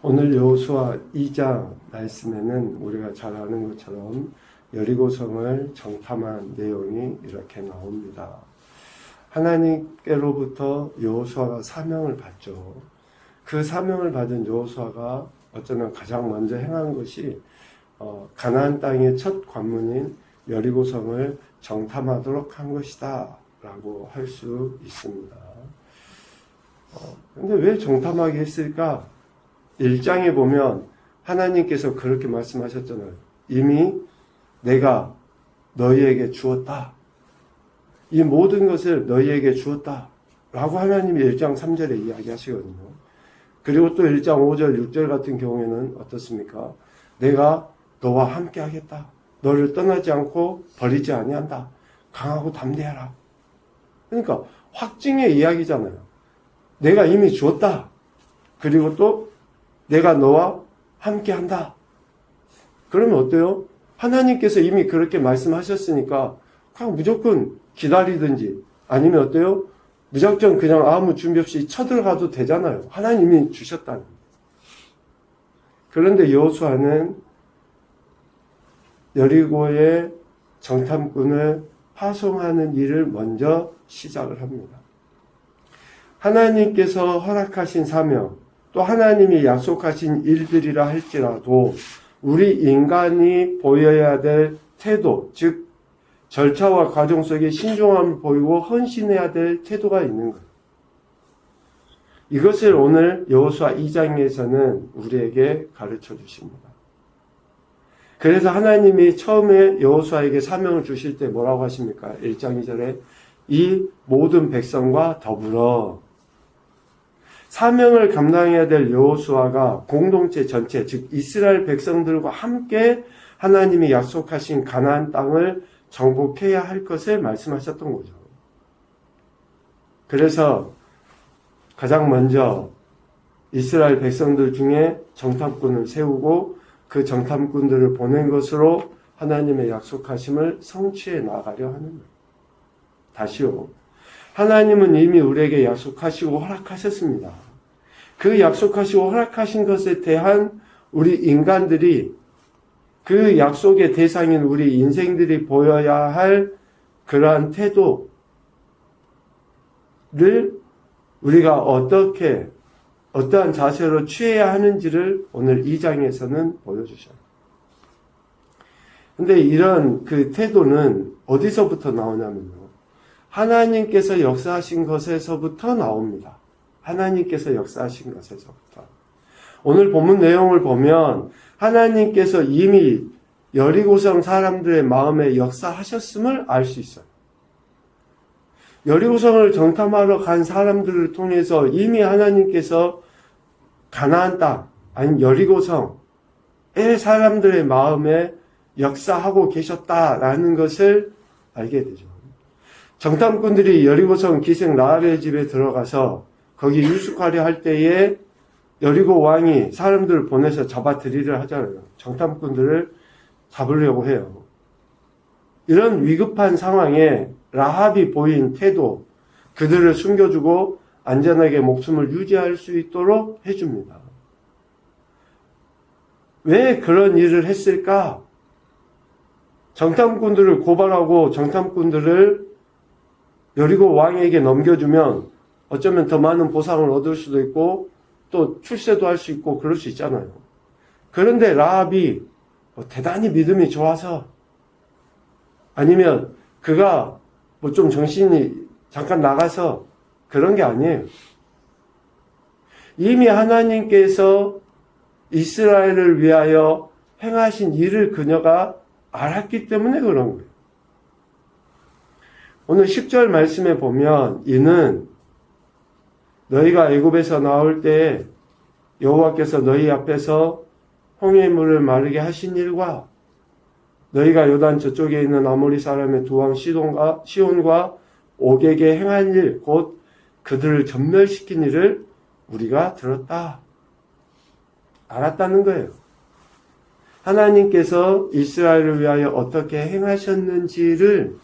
오늘 여호수아 2장 말씀에는 우리가 잘 아는 것처럼 여리고성을 정탐한 내용이 이렇게 나옵니다. 하나님께로부터 여호수아가 사명을 받죠. 그 사명을 받은 여호수아가 어쩌면 가장 먼저 행한 것이 어, 가나안 땅의 첫 관문인 여리고성을 정탐하도록 한 것이다라고 할 수 있습니다. 어, 근데 왜 정탐하게 했을까? 1장에 보면 하나님께서 그렇게 말씀하셨잖아요. 이미 내가 너희에게 주었다. 이 모든 것을 너희에게 주었다. 라고 하나님이 1장 3절에 이야기하시거든요. 그리고 또 1장 5절, 6절 같은 경우에는 어떻습니까? 내가 너와 함께 하겠다. 너를 떠나지 않고 버리지 아니한다. 강하고 담대하라. 그러니까 확증의 이야기잖아요. 내가 이미 주었다. 그리고 또 내가 너와 함께 한다. 그러면 어때요? 하나님께서 이미 그렇게 말씀하셨으니까 그냥 무조건 기다리든지 아니면 어때요? 무작정 그냥 아무 준비 없이 쳐들어가도 되잖아요. 하나님이 주셨다는. 그런데 여호수아는 여리고의 정탐꾼을 파송하는 일을 먼저 시작을 합니다. 하나님께서 허락하신 사명, 또 하나님이 약속하신 일들이라 할지라도 우리 인간이 보여야 될 태도, 즉 절차와 과정 속에 신중함을 보이고 헌신해야 될 태도가 있는 것. 이것을 오늘 여호수아 2장에서는 우리에게 가르쳐 주십니다. 그래서 하나님이 처음에 여호수아에게 사명을 주실 때 뭐라고 하십니까? 1장 2절에 이 모든 백성과 더불어 사명을 감당해야 될 여호수아가 공동체 전체 즉 이스라엘 백성들과 함께 하나님이 약속하신 가나안 땅을 정복해야 할 것을 말씀하셨던 거죠. 그래서 가장 먼저 이스라엘 백성들 중에 정탐꾼을 세우고 그 정탐꾼들을 보낸 것으로 하나님의 약속하심을 성취해 나가려 하는 거예요. 다시요. 하나님은 이미 우리에게 약속하시고 허락하셨습니다. 그 약속하시고 허락하신 것에 대한 우리 인간들이 그 약속의 대상인 우리 인생들이 보여야 할 그러한 태도를 우리가 어떻게 어떠한 자세로 취해야 하는지를 오늘 2장에서는 보여주셔요. 근데 이런 그 태도는 어디서부터 나오냐면요. 하나님께서 역사하신 것에서부터 나옵니다. 하나님께서 역사하신 것에서부터. 오늘 본문 내용을 보면 하나님께서 이미 여리고성 사람들의 마음에 역사하셨음을 알 수 있어요. 여리고성을 정탐하러 간 사람들을 통해서 이미 하나님께서 가나안 땅, 아니 여리고성의 사람들의 마음에 역사하고 계셨다라는 것을 알게 되죠. 정탐꾼들이 여리고성 기생 라합의 집에 들어가서 거기 유숙하려 할 때에 여리고 왕이 사람들을 보내서 잡아들이려 하잖아요. 정탐꾼들을 잡으려고 해요. 이런 위급한 상황에 라합이 보인 태도, 그들을 숨겨주고 안전하게 목숨을 유지할 수 있도록 해줍니다. 왜 그런 일을 했을까? 정탐꾼들을 고발하고 정탐꾼들을 여리고 왕에게 넘겨주면 어쩌면 더 많은 보상을 얻을 수도 있고 또 출세도 할 수 있고 그럴 수 있잖아요. 그런데 라합이 뭐 대단히 믿음이 좋아서 아니면 그가 뭐 좀 정신이 잠깐 나가서 그런 게 아니에요. 이미 하나님께서 이스라엘을 위하여 행하신 일을 그녀가 알았기 때문에 그런 거예요. 오늘 10절 말씀에 보면 이는 너희가 애굽에서 나올 때 여호와께서 너희 앞에서 홍해 물을 마르게 하신 일과 너희가 요단 저쪽에 있는 아모리 사람의 두 왕 시돈과 시온과 옥에게 행한 일, 곧 그들을 전멸시킨 일을 우리가 들었다. 알았다는 거예요. 하나님께서 이스라엘을 위하여 어떻게 행하셨는지를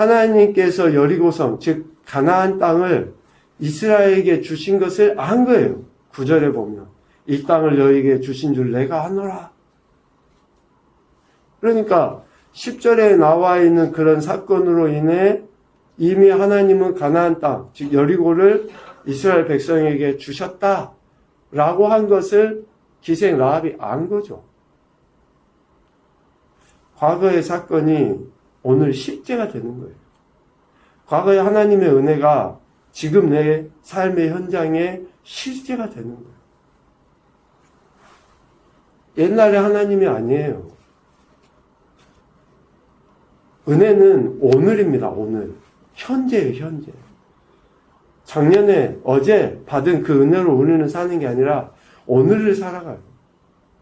하나님께서 여리고성, 즉 가나안 땅을 이스라엘에게 주신 것을 안 거예요. 9절에 보면 이 땅을 너에게 주신 줄 내가 아노라. 그러니까 10절에 나와 있는 그런 사건으로 인해 이미 하나님은 가나안 땅, 즉 여리고를 이스라엘 백성에게 주셨다 라고 한 것을 기생 라합이 안 거죠. 과거의 사건이 오늘 실제가 되는 거예요. 과거의 하나님의 은혜가 지금 내 삶의 현장에 실제가 되는 거예요. 옛날에 하나님이 아니에요. 은혜는 오늘입니다, 오늘. 현재예요, 현재. 작년에, 어제 받은 그 은혜로 우리는 사는 게 아니라 오늘을 살아가요.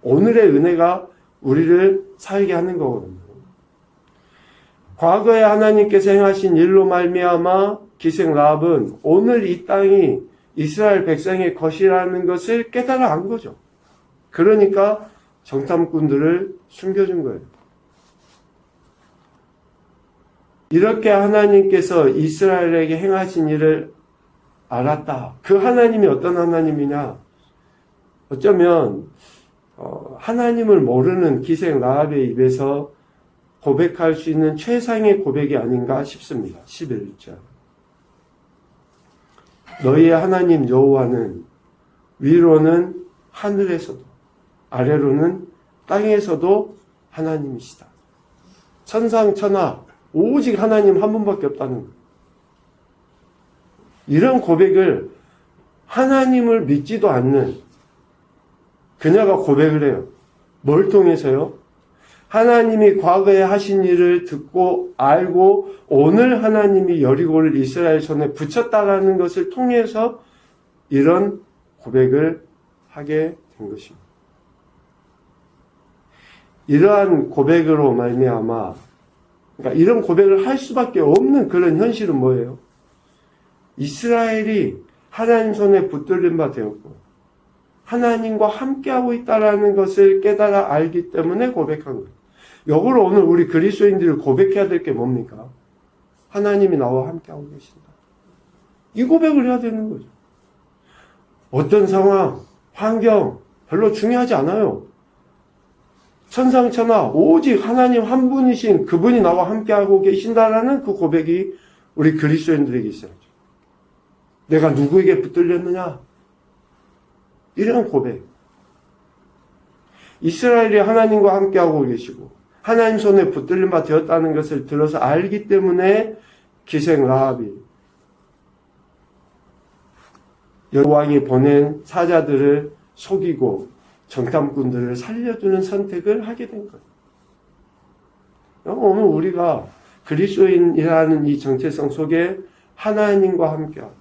오늘의 은혜가 우리를 살게 하는 거거든요. 과거에 하나님께서 행하신 일로 말미암아 기생 라합은 오늘 이 땅이 이스라엘 백성의 것이라는 것을 깨달아 안 거죠. 그러니까 정탐꾼들을 숨겨준 거예요. 이렇게 하나님께서 이스라엘에게 행하신 일을 알았다. 그 하나님이 어떤 하나님이냐? 어쩌면 어, 하나님을 모르는 기생 라합의 입에서 고백할 수 있는 최상의 고백이 아닌가 싶습니다. 11절. 너희의 하나님 여호와는 위로는 하늘에서도 아래로는 땅에서도 하나님이시다. 천상천하 오직 하나님 한 분밖에 없다는. 이런 고백을 하나님을 믿지도 않는 그녀가 고백을 해요. 뭘 통해서요? 하나님이 과거에 하신 일을 듣고 알고 오늘 하나님이 여리고를 이스라엘 손에 붙였다라는 것을 통해서 이런 고백을 하게 된 것입니다. 이러한 고백으로 말미암아 그러니까 이런 고백을 할 수밖에 없는 그런 현실은 뭐예요? 이스라엘이 하나님 손에 붙들린 바 되었고 하나님과 함께하고 있다라는 것을 깨달아 알기 때문에 고백한 거예요. 역으로 오늘 우리 그리스도인들이 고백해야 될 게 뭡니까? 하나님이 나와 함께하고 계신다. 이 고백을 해야 되는 거죠. 어떤 상황, 환경 별로 중요하지 않아요. 천상천하 오직 하나님 한 분이신 그분이 나와 함께하고 계신다라는 그 고백이 우리 그리스도인들에게 있어야죠. 내가 누구에게 붙들렸느냐? 이런 고백. 이스라엘이 하나님과 함께하고 계시고 하나님 손에 붙들린 바 되었다는 것을 들어서 알기 때문에 기생 라합이 여왕이 보낸 사자들을 속이고 정탐꾼들을 살려주는 선택을 하게 된 거예요. 오늘 우리가 그리스도인이라는 이 정체성 속에 하나님과 함께하고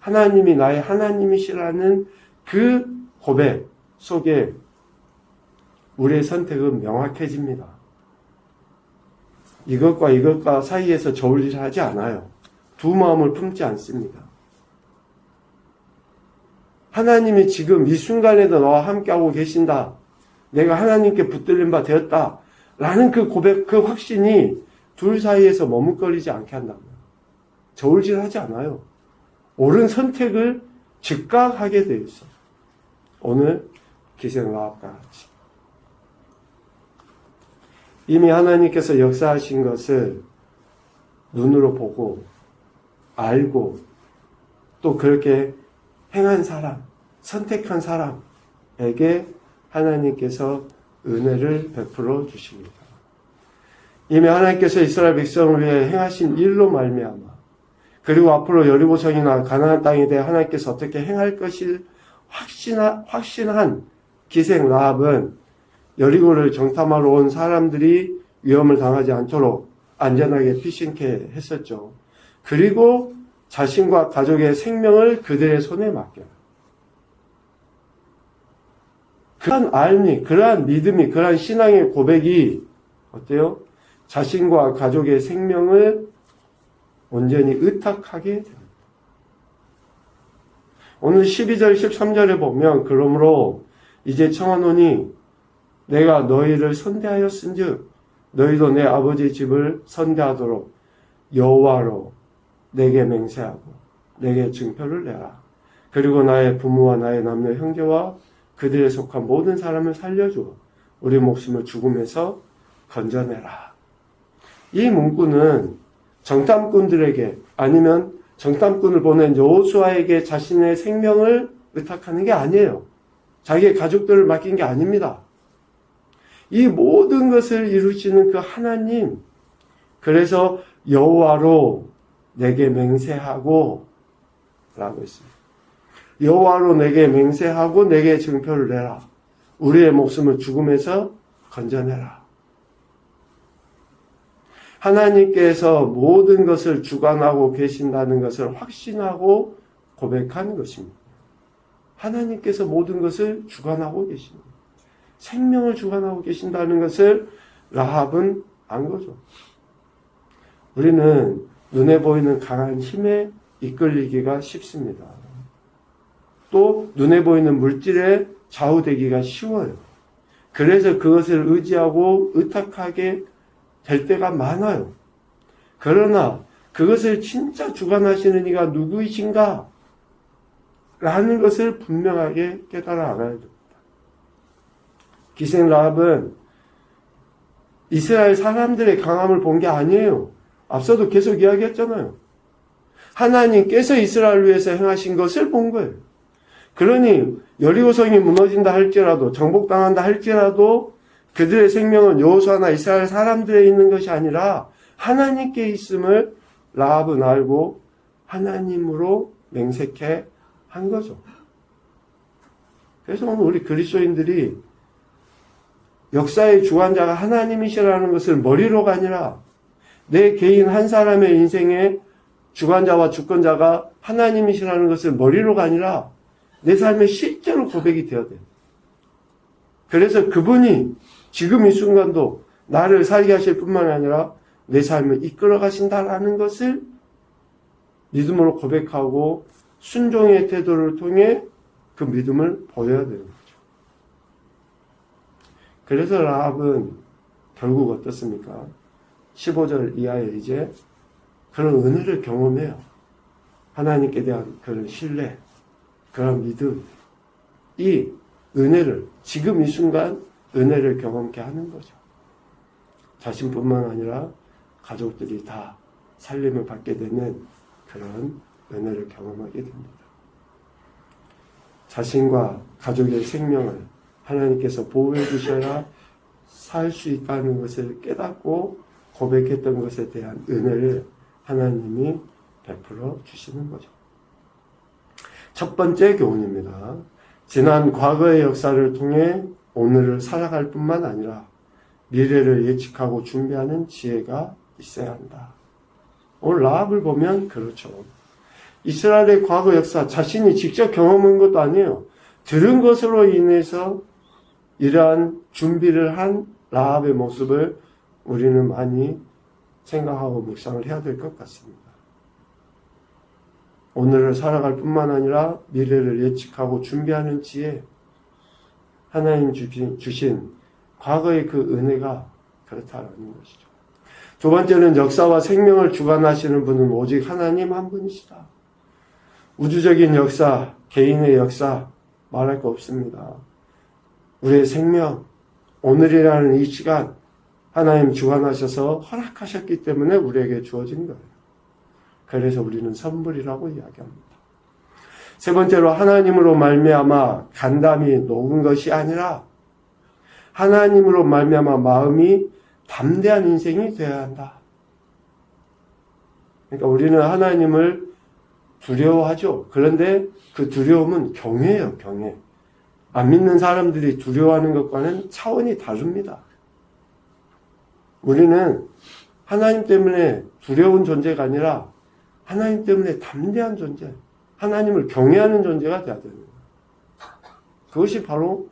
하나님이 나의 하나님이시라는 그 고백 속에 우리의 선택은 명확해집니다. 이것과 이것과 사이에서 저울질 하지 않아요. 두 마음을 품지 않습니다. 하나님이 지금 이 순간에도 너와 함께하고 계신다. 내가 하나님께 붙들린 바 되었다. 라는 그 고백, 그 확신이 둘 사이에서 머뭇거리지 않게 한답니다. 저울질 하지 않아요. 옳은 선택을 즉각 하게 되어 있어. 오늘 기생 라합과 같이. 이미 하나님께서 역사하신 것을 눈으로 보고 알고 또 그렇게 행한 사람, 선택한 사람에게 하나님께서 은혜를 베풀어 주십니다. 이미 하나님께서 이스라엘 백성을 위해 행하신 일로 말미암아 그리고 앞으로 여리고성이나 가나안 땅에 대해 하나님께서 어떻게 행할 것을 확신하, 확신한 기생 라합은 여리고를 정탐하러 온 사람들이 위험을 당하지 않도록 안전하게 피신케 했었죠. 그리고 자신과 가족의 생명을 그들의 손에 맡겨요. 그러한 알미, 그러한 믿음이, 그러한 신앙의 고백이 어때요? 자신과 가족의 생명을 온전히 의탁하게 됩니다. 오늘 12절, 13절에 보면 그러므로 이제 청하노니 내가 너희를 선대하였은즉 너희도 내 아버지 집을 선대하도록 여호와로 내게 맹세하고 내게 증표를 내라. 그리고 나의 부모와 나의 남녀 형제와 그들에 속한 모든 사람을 살려주어 우리 목숨을 죽음에서 건져내라. 이 문구는 정탐꾼들에게 아니면 정탐꾼을 보낸 여호수아에게 자신의 생명을 의탁하는 게 아니에요. 자기의 가족들을 맡긴 게 아닙니다. 이 모든 것을 이루시는 그 하나님, 그래서 여호와로 내게 맹세하고 라고 했습니다. 여호와로 내게 맹세하고 내게 증표를 내라. 우리의 목숨을 죽음에서 건져내라. 하나님께서 모든 것을 주관하고 계신다는 것을 확신하고 고백한 것입니다. 하나님께서 모든 것을 주관하고 계십니다. 생명을 주관하고 계신다는 것을 라합은 안 거죠. 우리는 눈에 보이는 강한 힘에 이끌리기가 쉽습니다. 또 눈에 보이는 물질에 좌우되기가 쉬워요. 그래서 그것을 의지하고 의탁하게 될 때가 많아요. 그러나 그것을 진짜 주관하시는 이가 누구이신가? 라는 것을 분명하게 깨달아 알아야 됩니다. 기생 라합은 이스라엘 사람들의 강함을 본 게 아니에요. 앞서도 계속 이야기했잖아요. 하나님께서 이스라엘 위해서 행하신 것을 본 거예요. 그러니 여리고성이 무너진다 할지라도 정복당한다 할지라도 그들의 생명은 여호수아나 이스라엘 사람들에 있는 것이 아니라 하나님께 있음을 라합은 알고 하나님으로 맹세케 한 거죠. 그래서 오늘 우리 그리스도인들이 역사의 주관자가 하나님이시라는 것을 머리로가 아니라 내 개인 한 사람의 인생의 주관자와 주권자가 하나님이시라는 것을 머리로가 아니라 내 삶에 실제로 고백이 되어야 돼요. 그래서 그분이 지금 이 순간도 나를 살게 하실 뿐만 아니라 내 삶을 이끌어 가신다라는 것을 믿음으로 고백하고 순종의 태도를 통해 그 믿음을 보여야 거죠. 그래서 라합은 결국 어떻습니까? 15절 이하에 이제 그런 은혜를 경험해요. 하나님께 대한 그런 신뢰, 그런 믿음, 이 은혜를 지금 이 순간 은혜를 경험케 하는 거죠. 자신뿐만 아니라 가족들이 다 살림을 받게 되는 그런 은혜를 경험하게 됩니다. 자신과 가족의 생명을 하나님께서 보호해 주셔야 살 수 있다는 것을 깨닫고 고백했던 것에 대한 은혜를 하나님이 베풀어 주시는 거죠. 첫 번째 교훈입니다. 지난 과거의 역사를 통해 오늘을 살아갈 뿐만 아니라 미래를 예측하고 준비하는 지혜가 있어야 한다. 오늘 라합을 보면 그렇죠. 이스라엘의 과거 역사 자신이 직접 경험한 것도 아니에요. 들은 것으로 인해서 이러한 준비를 한 라합의 모습을 우리는 많이 생각하고 묵상을 해야 될 것 같습니다. 오늘을 살아갈 뿐만 아니라 미래를 예측하고 준비하는 지혜, 하나님 주신, 주신 과거의 그 은혜가 그렇다는 것이죠. 두 번째는 역사와 생명을 주관하시는 분은 오직 하나님 한 분이시다. 우주적인 역사, 개인의 역사, 말할 거 없습니다. 우리의 생명, 오늘이라는 이 시간, 하나님 주관하셔서 허락하셨기 때문에 우리에게 주어진 거예요. 그래서 우리는 선물이라고 이야기합니다. 세 번째로 하나님으로 말미암아 간담이 녹은 것이 아니라 하나님으로 말미암아 마음이 담대한 인생이 되어야 한다. 그러니까 우리는 하나님을 두려워하죠. 그런데 그 두려움은 경외예요, 경외. 안 믿는 사람들이 두려워하는 것과는 차원이 다릅니다. 우리는 하나님 때문에 두려운 존재가 아니라 하나님 때문에 담대한 존재, 하나님을 경외하는 존재가 되어야 됩니다. 그것이 바로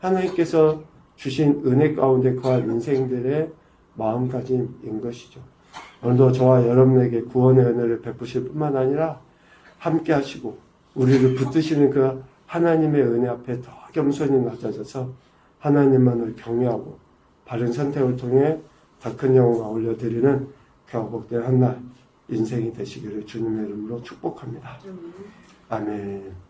하나님께서 주신 은혜 가운데 거한 인생들의 마음가짐인 것이죠. 오늘도 저와 여러분에게 구원의 은혜를 베푸실 뿐만 아니라 함께 하시고 우리를 붙드시는 그 하나님의 은혜 앞에 더 겸손히 낮아져서 하나님만을 경외하고 바른 선택을 통해 더 큰 영광 올려드리는 교복된 한 날 인생이 되시기를 주님의 이름으로 축복합니다. 아멘.